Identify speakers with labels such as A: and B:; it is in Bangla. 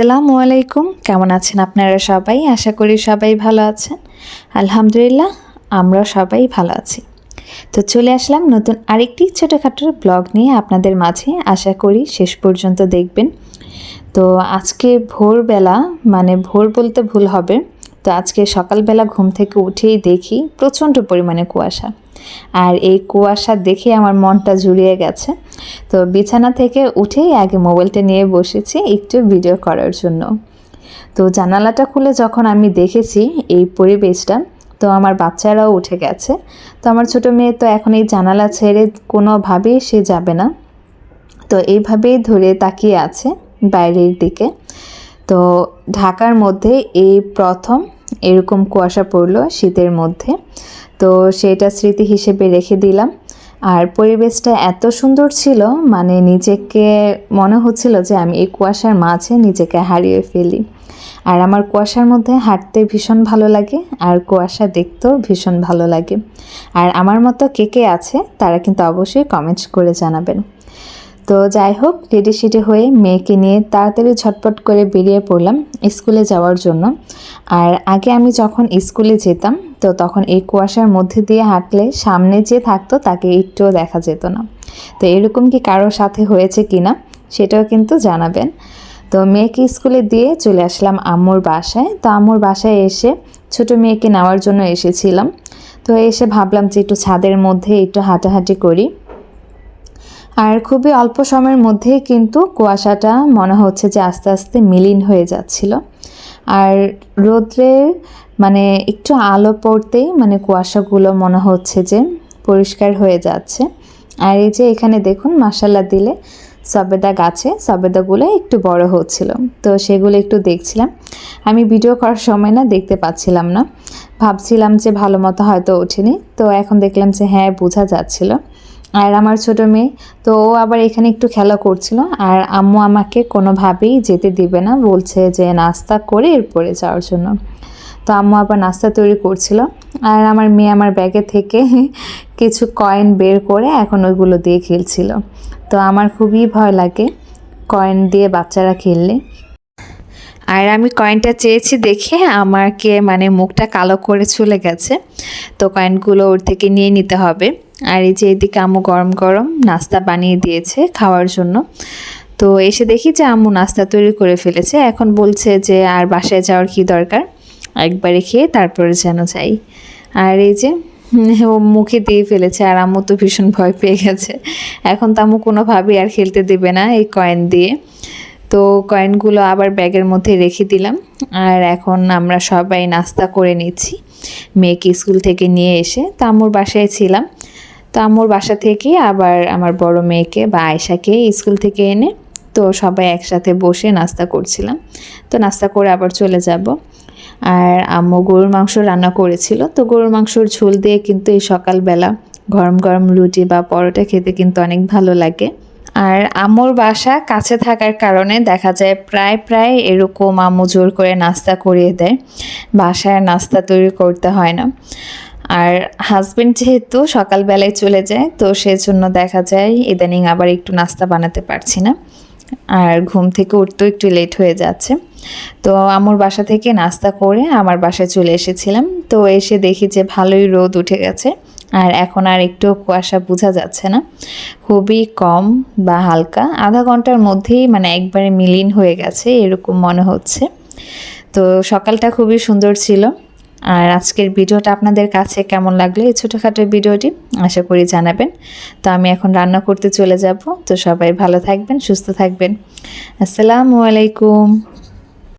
A: আসসালামু আলাইকুম। কেমন আছেন আপনারা সবাই? আশা করি সবাই ভালো আছেন। আলহামদুলিল্লাহ আমরা সবাই ভালো আছি। তো চলে আসলাম নতুন আরেকটি ছোটোখাটো ব্লগ নিয়ে আপনাদের মাঝে। আশা করি শেষ পর্যন্ত দেখবেন। তো আজকে ভোরবেলা মানে ভোর বলতে ভুল হবে। তো আজকে সকালবেলা ঘুম থেকে উঠেই দেখি প্রচণ্ড পরিমাণে কুয়াশা। আর এই কুয়াশা দেখে আমার মনটা জুড়িয়ে গেছে। তো বিছানা থেকে উঠেই আগে মোবাইলটা নিয়ে বসেছি একটু ভিডিও করার জন্য। তো জানালাটা খুলে যখন আমি দেখেছি এই পরিবেশটা, তো আমার বাচ্চারাও উঠে গেছে। তো আমার ছোটো মেয়ে তো এখন এই জানালা ছেড়ে কোনোভাবেই সে যাবে না। তো এইভাবেই ধরে তাকিয়ে আছে বাইরের দিকে। তো ঢাকার মধ্যে এই প্রথম এরকম কুয়াশা পড়ল শীতের মধ্যে। তো সেটা স্মৃতি হিসেবে রেখে দিলাম। আর পরিবেশটা এত সুন্দর ছিল মানে নিজেকে মনে হচ্ছিল যে আমি এই কুয়াশার মাঝে নিজেকে হারিয়ে ফেলি। আর আমার কুয়াশার মধ্যে হাঁটতে ভীষণ ভালো লাগে, আর কুয়াশা দেখতেও ভীষণ ভালো লাগে। আর আমার মতো কে কে আছে, তারা কিন্তু অবশ্যই কমেন্টস করে জানাবেন। তো যাই হোক, রেডি সিডি হয়ে মেয়েকে নিয়ে তাড়াতাড়ি ঝটপট করে বেরিয়ে পড়লাম স্কুলে যাওয়ার জন্য। আর আগে আমি যখন স্কুলে যেতাম তো তখন এই কুয়াশার মধ্যে দিয়ে হাঁটলে সামনে যে থাকতো তাকে একটুও দেখা যেত না। তো এরকম কি কারোর সাথে হয়েছে কি না, সেটাও কিন্তু জানাবেন। তো মেয়েকে স্কুলে দিয়ে চলে আসলাম আম্মুর বাসায়। তো আম্মুর বাসায় এসে ছোট মেয়েকে নেওয়ার জন্য এসেছিলাম। তো এসে ভাবলাম যে একটু ছাদের মধ্যে একটু হাঁটাহাঁটি করি। আর খুবই অল্প সময়ের মধ্যেই কিন্তু কুয়াশাটা মনে হচ্ছে যে আস্তে আস্তে মিলিন হয়ে যাচ্ছিল। আর রোদ্রের মানে একটু আলো পড়তেই মানে কুয়াশাগুলো মনে হচ্ছে যে পরিষ্কার হয়ে যাচ্ছে। আর এই যে এখানে দেখুন মাসাল্লা দিলে সবেদা গাছে, সবেদাগুলো একটু বড় হচ্ছিল। তো সেগুলো একটু দেখছিলাম। আমি ভিডিও করার সময় না দেখতে পাচ্ছিলাম না। ভাবছিলাম যে ভালো মতো হয়তো ওঠেনি। তো এখন দেখলাম যে হ্যাঁ বোঝা যাচ্ছিল। আর আমার ছোটো মেয়ে, তো ও আবার এখানে একটু খেলা করছিল আর আম্মু আমাকে কোনোভাবেই যেতে দিবে না, বলছে যে নাস্তা করে এরপরে যাওয়ার জন্য। তো আম্মু আবার নাস্তা তৈরি করছিল আর আমার মেয়ে আমার ব্যাগে থেকে কিছু কয়েন বের করে এখন ওইগুলো দিয়ে খেলছিল। তো আমার খুবই ভয় লাগে কয়েন দিয়ে বাচ্চারা খেললে। আর আমি কয়েনটা চেয়েছি দেখে আমাকে মানে মুখটা কালো করে চলে গেছে, তো কয়েনগুলো ওর থেকে নিয়ে নিতে হবে। আর এই যে এদিকে আম্মু গরম গরম নাস্তা বানিয়ে দিয়েছে খাওয়ার জন্য। তো এসে দেখি যে আম্মু নাস্তা তৈরি করে ফেলেছে। এখন বলছে যে আর বাসায় যাওয়ার কি দরকার? একবারে খেয়ে তারপরে যেন যাই। আর এই যে, ও মুখে দিয়ে ফেলেছে আর আম্মু তো ভীষণ ভয় পেয়ে গেছে। এখন তো আম্মু কোনোভাবেই আর খেলতে দেবে না এই কয়েন দিয়ে। তো কয়েনগুলো আবার ব্যাগের মধ্যে রেখে দিলাম। আর এখন আমরা সবাই নাস্তা করে নিচ্ছি। মেয়েকে স্কুল থেকে নিয়ে এসে, তো আম্মুর বাসায় ছিলাম। তো আম্মুর বাসা থেকে আবার আমার বড় মেয়েকে বা আয়সাকে স্কুল থেকে এনে তো সবাই একসাথে বসে নাস্তা করছিলাম। তো নাস্তা করে আবার চলে যাব। আর আম্মু গরুর মাংস রান্না করেছিল। তো গরুর মাংসর ঝোল দিয়ে কিন্তু এই সকালবেলা গরম গরম রুটি বা পরোটা খেতে কিন্তু অনেক ভালো লাগে। আর আম্মুর বাসা কাছে থাকার কারণে দেখা যায় প্রায় প্রায় এরকম আম্মু জোর করে নাস্তা করিয়ে দেয়। বাসায় নাস্তা তৈরি করতে হয় না। আর হাজবেন্ড যেহেতু সকালবেলায় চলে যায়, তো সেজন্য দেখা যায় ইদানিং আবার একটু নাস্তা বানাতে পারছি না। আর ঘুম থেকে উঠতেও একটু লেট হয়ে যাচ্ছে। তো আমার বাসা থেকে নাস্তা করে আমার বাসায় চলে এসেছিলাম। তো এসে দেখি যে ভালোই রোদ উঠে গেছে। আর এখন আর একটু কুয়াশা বোঝা যাচ্ছে না। খুবই কম বা হালকা। আধা ঘণ্টার মধ্যেই মানে একবারে মিলিন হয়ে গেছে, এরকম মনে হচ্ছে। তো সকালটা খুবই সুন্দর ছিল। আর আজকের ভিডিওটা আপনাদের কাছে কেমন লাগল এই ছোটোখাটো ভিডিওটি আশা করি জানাবেন। তো আমি এখন রান্না করতে চলে যাব। তো সবাই ভালো থাকবেন, সুস্থ থাকবেন। আসসালামু আলাইকুম।